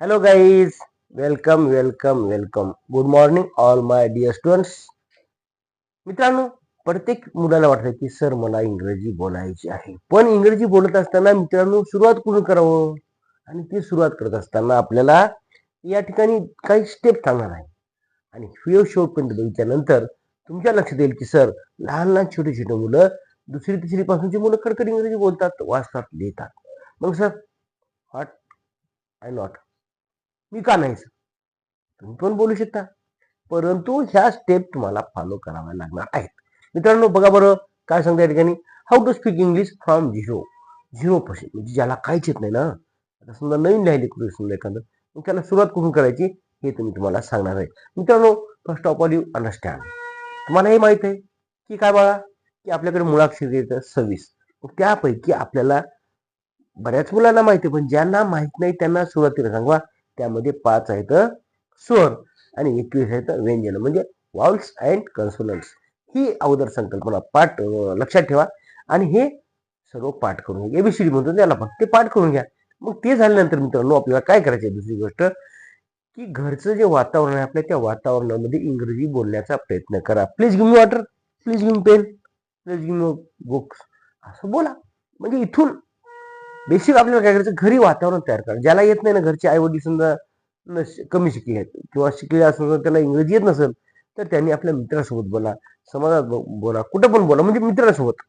Hello guys welcome welcome welcome good morning all my dear students. मित्रांनो प्रत्येक मुलाला वाटतं की सर मला इंग्रजी बोलायची आहे. पण इंग्रजी बोलत असताना मित्रांनो सुरुवात कुठून करावं? आणि ती सुरुवात करत असताना आपल्याला या ठिकाणी काही स्टेप सांगणार आहे. आणि व्हिडिओ शेवटपर्यंत बघितल्यानंतर तुमच्या लक्षात येईल की सर लहान लहान छोटे छोटे मुलं दुसरी तिसरी पासूनची मुलं खडखड इंग्रजी बोलतात वाचतात लिहितात. मग सर व्हॉट आय नॉट मी का नाही सर तुम्ही पण बोलू शकता. परंतु ह्या स्टेप तुम्हाला फॉलो कराव्या लागणार आहेत. मित्रांनो बघा बरं काय सांगता या ठिकाणी? How to speak English from zero zero percent म्हणजे ज्याला काहीच येत नाही ना. आता समजा नवीन लिहायला कुठे समजा एखादं मग त्याला सुरुवात कुठून करायची हे तुम्ही तुम्हाला सांगणार आहे. मित्रांनो first of all you understand तुम्हाला हे माहीत आहे की काय बघा की आपल्याकडे मुळाक्षर येतं सव्वीस. मग त्यापैकी आपल्याला बऱ्याच मुलांना माहिती आहे पण ज्यांना माहीत नाही त्यांना सुरुवातीला सांगवा. त्यामध्ये पाच आहेत स्वर आणि एकवीस आहेत व्यंजन. म्हणजे वाउल्स अँड कन्सोनंट्स ही अगोदर संकल्पना पाठ लक्षात ठेवा. आणि हे सर्व पाठ करून घ्या. एबीसीडी म्हणतो त्याला पण ते पाठ करून घ्या. मग ते झाल्यानंतर मित्रांनो आपल्याला काय करायचं आहे दुसरी गोष्ट? की घरचं जे वातावरण आहे आपल्या त्या वातावरणामध्ये इंग्रजी बोलण्याचा प्रयत्न करा. Please give me water please give pen please give books असं बोला. म्हणजे इथून बेसिक आपल्याला काय करायचं? घरी वातावरण तयार करा ज्याला येत नाही ना घरचे आई वडील समजा कमी शिकले आहेत किंवा शिकले असेल तर त्याला इंग्रजी येत नसेल तर त्यांनी आपल्या मित्रासोबत बोला समाजात बोला कुठं पण बोला म्हणजे मित्रासोबत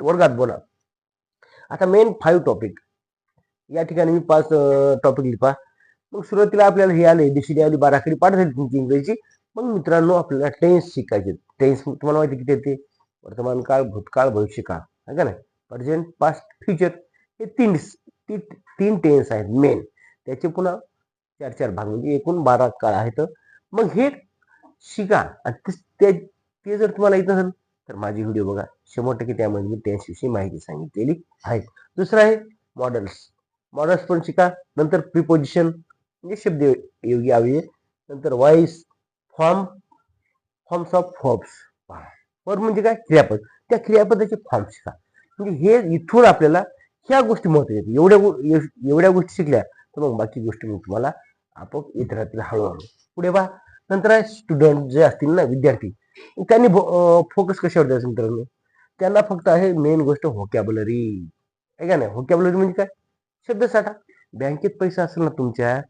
वर्गात बोला. आता मेन फाईव्ह टॉपिक या ठिकाणी मी पाच टॉपिक लिपा मग सुरुवातीला आपल्याला हे आले दिशी आली e, बाराखडी पाठ झाली तुमची इंग्रजी. मग मित्रांनो आपल्याला टेन्स शिकायचे टेन्स तुम्हाला माहिती किती येते? वर्तमान काळ भूतकाळ भविष्य काळ आहे का नाही? प्रेझेंट पास्ट फ्युचर हे तीन ती तीन टेन्स आहेत मेन त्याचे पुन्हा चार चार भाग म्हणजे एकूण बारा काळ आहेत. मग हे शिका. आणि ते- ते जर तुम्हाला येत नसेल तर माझी व्हिडिओ बघा. शंभर टक्के त्यामध्ये मी टेन्स माहिती सांगितलेली आहे. दुसरं आहे मॉडेल्स मॉडेल्स पण शिका. नंतर प्रिपोजिशन म्हणजे शब्द योगी अव्यय नंतर voice form forms of forms form म्हणजे काय? क्रियापद. त्या क्रियापदाचे फॉर्म शिका. म्हणजे हे इथून आपल्याला ह्या गोष्टी महत्त्व आहेत. एवढ्या गो- एवढ्या गोष्टी शिकल्या तर मग बाकी गोष्टी मग तुम्हाला आपोआप येत राहतील हळूहळू. पुढे बा नंतर स्टुडंट जे असतील ना विद्यार्थी त्यांनी फोकस कशावर द्यायचं मित्रांनो? त्यांना फक्त आहे मेन गोष्ट व्होकॅबलरी आहे का नाही? व्होकॅबलरी म्हणजे काय? शब्दसाठा बँकेत पैसा असेल ना तुमच्या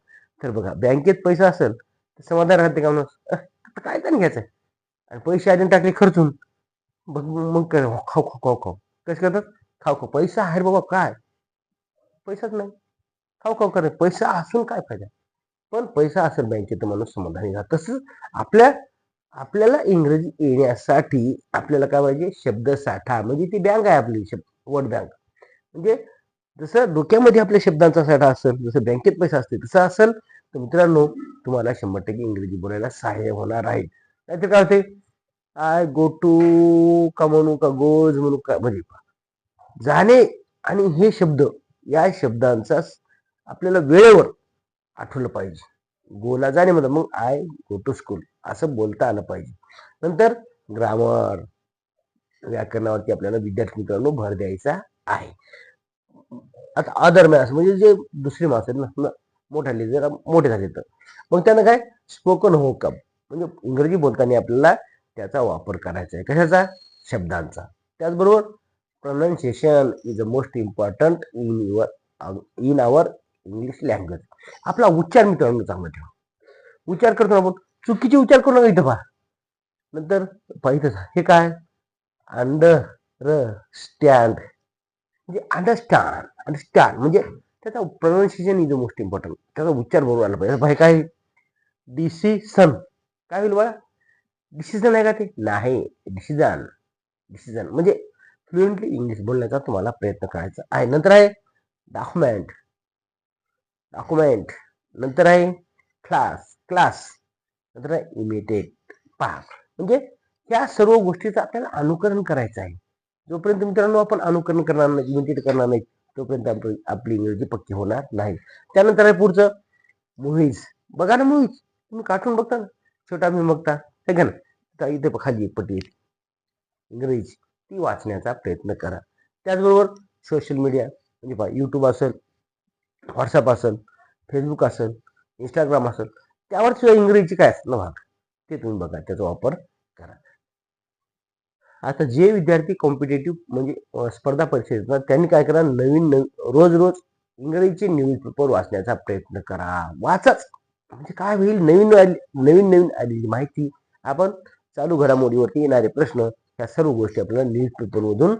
तर बघा बँकेत पैसा असेल तर समाधान राहते का म्हणून? काय काय घ्यायचं? आणि पैसे आधी टाकले खर्चून. बघ मग काय खाऊ खाऊ खाऊ खाऊ. कसं करतात? खाऊ खाऊ. पैसा आहे बाबा काय? पैसाच नाही. खाऊ खाऊ करत. पैसा असून काय फायदा? पण पैसा असेल बँकेत तर माणूस समाधानी राहत. तसंच आपल्या आपल्याला इंग्रजी येण्यासाठी आपल्याला काय पाहिजे? शब्दसाठा म्हणजे ती बँक आहे आपली शब्द वर्ड बँक म्हणजे जसं डोक्यामध्ये आपल्या शब्दांचा साठा असेल जसं बँकेत पैसा असते तसं असेल तर मित्रांनो तुम्हाला शंभर टक्के इंग्रजी बोलायला सहाय्य होणार आहे. नाहीतर काय होते आय गो टू का म्हणू का गोज म्हणू का म्हणजे जाणे आणि हे शब्द या शब्दांचा आपल्याला वेळेवर आठवलं पाहिजे. गोला जाणे म्हणतात मग आय गो टू स्कूल असं बोलता आलं पाहिजे. नंतर ग्रामर व्याकरणावरती आपल्याला विद्यार्थी मित्रांनो भर द्यायचा आहे. आता अदर मॅथ्स म्हणजे जे दुसरी माणसं आहेत ना मोठाले जरा मोठे झाले तर. मग त्यांना काय? स्पोकन हो कम म्हणजे इंग्रजी बोलताना आपल्याला त्याचा वापर करायचा आहे. कशाचा? शब्दांचा. त्याचबरोबर pronunciation is a most important in your in our English language आपला उच्चार मित्रांनो चांगला ठेवा. उच्चार करतो आपण चुकीचे उच्चार करू नका इथं पहा. नंतर पाहिजे हे काय? अंडर स्टँड म्हणजे अंडरस्टँड अंडरस्टँड म्हणजे त्याचा pronunciation is the most important त्याचा उच्चार बरोबर आला पाहिजे. भाई काय? डिसिसन काय होईल बघा? डिसिजन आहे का ते? नाही. डिसिजन डिसिजन म्हणजे फ्लुएंटली इंग्लिश बोलण्याचा तुम्हाला प्रयत्न करायचा आहे. नंतर आहे डॉक्युमेंट डॉक्युमेंट नंतर आहे क्लास क्लास नंतर आहे इमिटेट पाक म्हणजे या सर्व गोष्टीचं आपल्याला अनुकरण करायचं आहे. जोपर्यंत मित्रांनो आपण अनुकरण करणार नाही इमिटेट करणार नाही तोपर्यंत आपली आपली इंग्रजी पक्की होणार नाही. त्यानंतर आहे पुढचं मूव्हीज बघा ना मूव्हीज तुम्ही कार्टून बघता ना? छोटा मी बघता. हे का ना. इथे खाली एक इंग्रजी. ती वाचण्याचा प्रयत्न करा. त्याचबरोबर सोशल मीडिया म्हणजे पहा यूट्यूब असेल व्हॉट्सअप असेल फेसबुक असेल इंस्टाग्राम असेल त्यावर सुद्धा इंग्रजी काय असतं ना भाग ते तुम्ही बघा त्याचा वापर करा. आता जे विद्यार्थी कॉम्पिटेटिव्ह म्हणजे स्पर्धा परीक्षा देतात त्यांनी काय करा नवीन नवीन रोज रोज इंग्रजीचे न्यूजपेपर वाचण्याचा प्रयत्न करा. वाचाच म्हणजे काय होईल? नवीन आली- नवीन नवीन आलेली माहिती आपण चालू घडामोडीवरती येणारे प्रश्न ह्या सर्व गोष्टी आपल्याला न्यूजपेपरमधून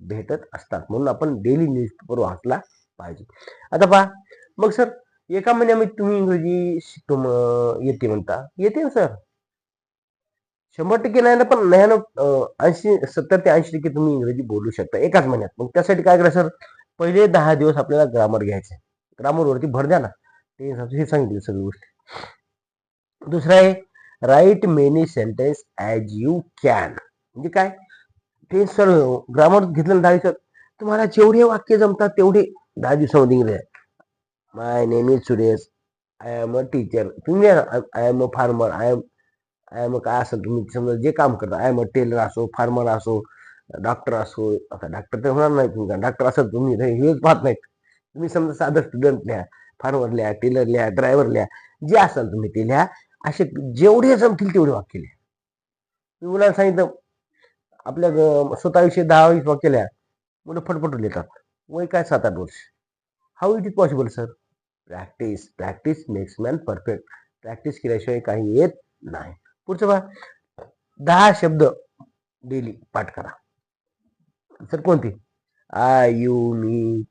भेटत असतात. म्हणून आपण डेली न्यूजपेपर वाचला पाहिजे. आता पहा मग सर एका महिन्यामध्ये तुम्ही इंग्रजी शिकतो मग येते म्हणता. येते ना सर शंभर टक्के नाही ना पण नाही ऐंशी सत्तर ते ऐंशी टक्के तुम्ही इंग्रजी बोलू शकता एकाच महिन्यात. मग त्यासाठी काय करा सर पहिले दहा दिवस आपल्याला ग्रामर घ्यायचं. आहे ग्रामरवरती भर द्या ना. ते हे सांगितलं सगळी गोष्टी. दुसरं आहे write many sentence as you can म्हणजे काय? ते सर ग्रामर घेतलं ना दहा दिवसात तुम्हाला जेवढे वाक्य जमतात तेवढे दहा दिवसामध्ये इंग्रजी. My name is Suresh I am a teacher तुम्ही I am a farmer I am I am काय असेल तुम्ही समजा जे काम करता आय एम अ टेलर असो फार्मर असो डॉक्टर असो आता डॉक्टर तर होणार नाही तुम्ही डॉक्टर असेल तुम्ही हेच पाहत नाहीत. तुम्ही समजा साधं स्टुडंट लिहा फार्मर लिहा टेलर लिहा ड्रायव्हर लिहा जे असाल तुम्ही ते लिहा. असे जेवढे जमतील तेवढे वाक्य लिहा. मी मुलांना सांगितलं आपल्या ग- स्वतःविषयी दहा वीस केल्या मुलं फटफटून लिहितात. वय काय सात आठ वर्ष? How it is possible sir practice practice makes man perfect practice केल्याशिवाय काही येत नाही. पुढचं पहा. दहा शब्द डेली पाठ करा. सर कोणती? I you me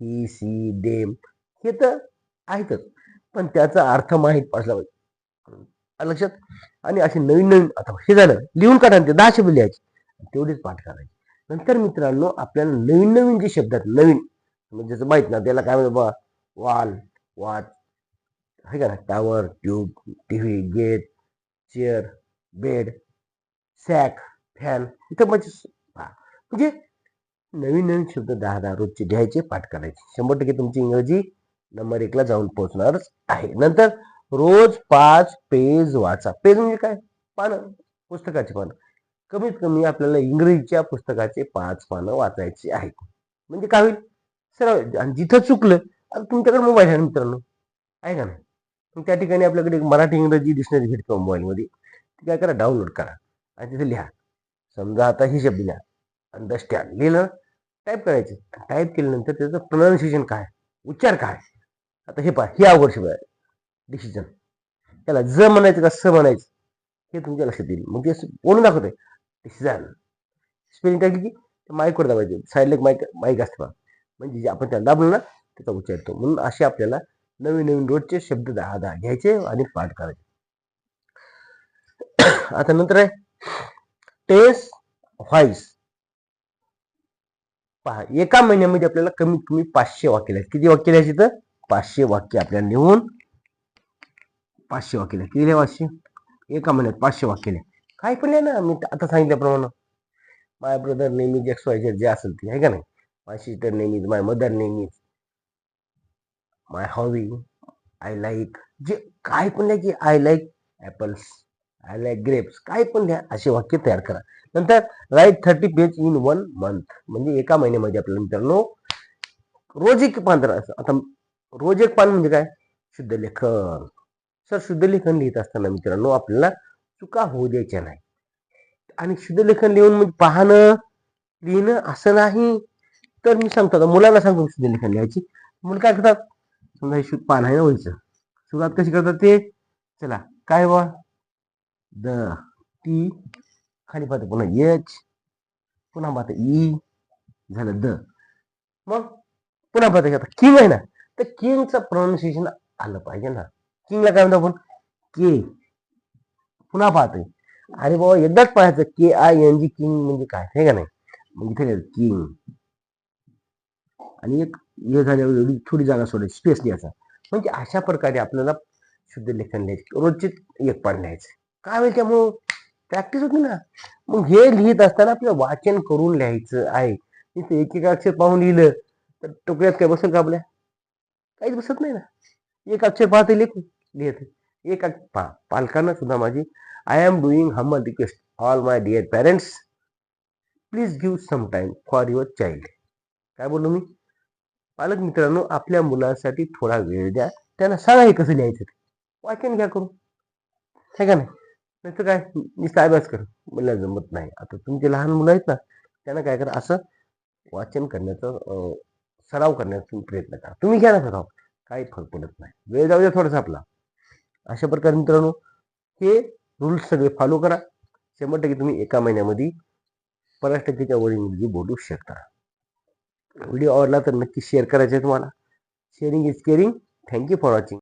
he she them हे तर आहेतच. पण त्याचा अर्थ माहीत असला पाहिजे लक्षात? आणि असे नवीन नवीन आता हे झालं. लिहून काढा ते दहा शब्द लिहायचे. तेवढीच पाठ करायचे. नंतर मित्रांनो आपल्याला नवीन नवीन जे शब्द आहेत नवीन म्हणजे जसं माहीत ना त्याला काय म्हणतो बा वाल वाच आहे का ना tower tube T V gate chair bed sack fan इथं म्हणजे म्हणजे नवीन नवीन शब्द दहा दहा रोजचे घ्यायचे पाठ करायचे. शंभर टक्के तुमची इंग्रजी नंबर एकला जाऊन पोहोचणारच आहे. नंतर रोज पाच पेज वाचा. पेज म्हणजे काय? पानं पुस्तकाची पानं. कमीत कमी आपल्याला इंग्रजीच्या पुस्तकाचे पाच पानं वाचायची आहेत. म्हणजे काय होईल? सरळ आणि जिथं चुकलं आता तुमच्याकडे मोबाईल आहे मित्रांनो? आहे का नाही? त्या ठिकाणी आपल्याकडे एक मराठी इंग्रजी डिक्शनरी भेटतो मोबाईलमध्ये ती काय करा डाउनलोड करा. आणि तिथे लिहा. समजा आता ही शब्द लिहा. अंडरस्टँड लिहिलं टाईप करायचे. टाईप केल्यानंतर त्याचं प्रोनाऊन्सिएशन काय? उच्चार काय? आता हे पहा हे अवघड शब्द आहे डिसिजन त्याला ज म्हणायचं का स म्हणायचं? हे तुमच्या लक्षात येईल. मग ते बोलून दाखवते डिसिजन स्पेलिंग टाकली की माईकवर दाबायचे. साईडला एक माईक माईक असते बा म्हणजे जे आपण त्याला दाबलं ना त्याचा उच्चार येतो. म्हणून असे आपल्याला नवीन नवीन रोजचे शब्द दहा दहा घ्यायचे आणि पाठ करायचे. आता नंतर आहे. टेस्ट व्हाईस पहा एका महिन्यामध्ये आपल्याला कमीत कमी पाचशे वाक्य लिहायचे किती वाक्य लिहायचे तर पाचशे वाक्य आपल्याला लिहून पाचशे वाक्य लिहा किती लिहा पाचशे? एका महिन्यात पाचशे वाक्य लिहा. काय पण लिहा ना मी आता सांगितल्याप्रमाणे. माय ब्रदर नेहमी एक्स वाय जे असेल ते आहे का नाही? माय सिस्टर नेहमीज माय मदर नेहमीज माय हॉबी आय लाईक जे काय पण लिहा की I like apples I like grapes काय पण लिहा असे वाक्य तयार करा. नंतर write thirty page in one month म्हणजे एका महिन्यामध्ये आपल्याला मित्रांनो रोज एक पान तर असं आता रोज एक पान म्हणजे काय? शुद्ध लेखन. सर शुद्ध लेखन लिहित असताना मित्रांनो आपल्याला चुका होऊ द्यायच्या नाही आणि शुद्ध लेखन लिहून म्हणजे पाहणं लिहिणं असं नाही. तर मी सांगतो आता मुलांना सांगतो शुद्ध लेखन लिहायची. मुलं काय करतात? समजा हे शु पान आहे ना व्हायचं सुरुवात कशी करतात ते? चला काय बा द टी खाली पाहतो पुन्हा एच पुन्हा पाहत ई झालं द. मग पुन्हा पाहतो आता किंग आहे ना तर किंगचं प्रोनाऊन्सिएशन आलं पाहिजे ना. किंगला काय म्हणतो आपण? के. पुन्हा पाहतोय. अरे बाबा एकदाच पाहायचं K I N G king म्हणजे काय? हे का नाही? मग इथे किंग. आणि एक हे झाल्यावर एवढी थोडी जागा सोडायची स्पेस लिहायचा म्हणजे अशा प्रकारे आपल्याला शुद्ध लेखन लिहायचे रोजचे एक पान लिहायचं. काय होईल त्यामुळं? प्रॅक्टिस होती ना. मग हे लिहित असताना आपलं वाचन करून लिहायचं आहे. तिथे एक एक अक्षर पाहून लिहिलं तर टोकऱ्यात काय बसेल का आपल्या? काहीच बसत नाही ना. एक अक्षर पाहते लेखून लिहित एक पा पालकांना सुद्धा माझी I am doing humble request all my dear parents please give some time for your child काय बोललो मी? पालक मित्रांनो आपल्या मुलांसाठी थोडा वेळ द्या. त्यांना सांगा हे कसं लिहायचं? ते वाचन घ्या करू आहे का नाही? नाही तर काय नुसतं अभ्यास कर. मला जमत नाही. आता तुमचे लहान मुलं आहेत ना त्यांना काय करा असं वाचन करण्याचा सराव करण्याचा प्रयत्न करा. तुम्ही घ्या ना सराव. काही फरक पडत नाही. वेळ जाऊ द्या थोडासा आपला. अशा प्रकारे मित्रांनो हे रूल्स सगळे फॉलो करा. शंभर टक्के तुम्ही एका महिन्यामध्ये पन्नास टक्केच्या वर इंग्रजी बोलू शकता. व्हिडिओ आवडला तर नक्की शेअर करायचा आहे तुम्हाला sharing is caring thank you for watching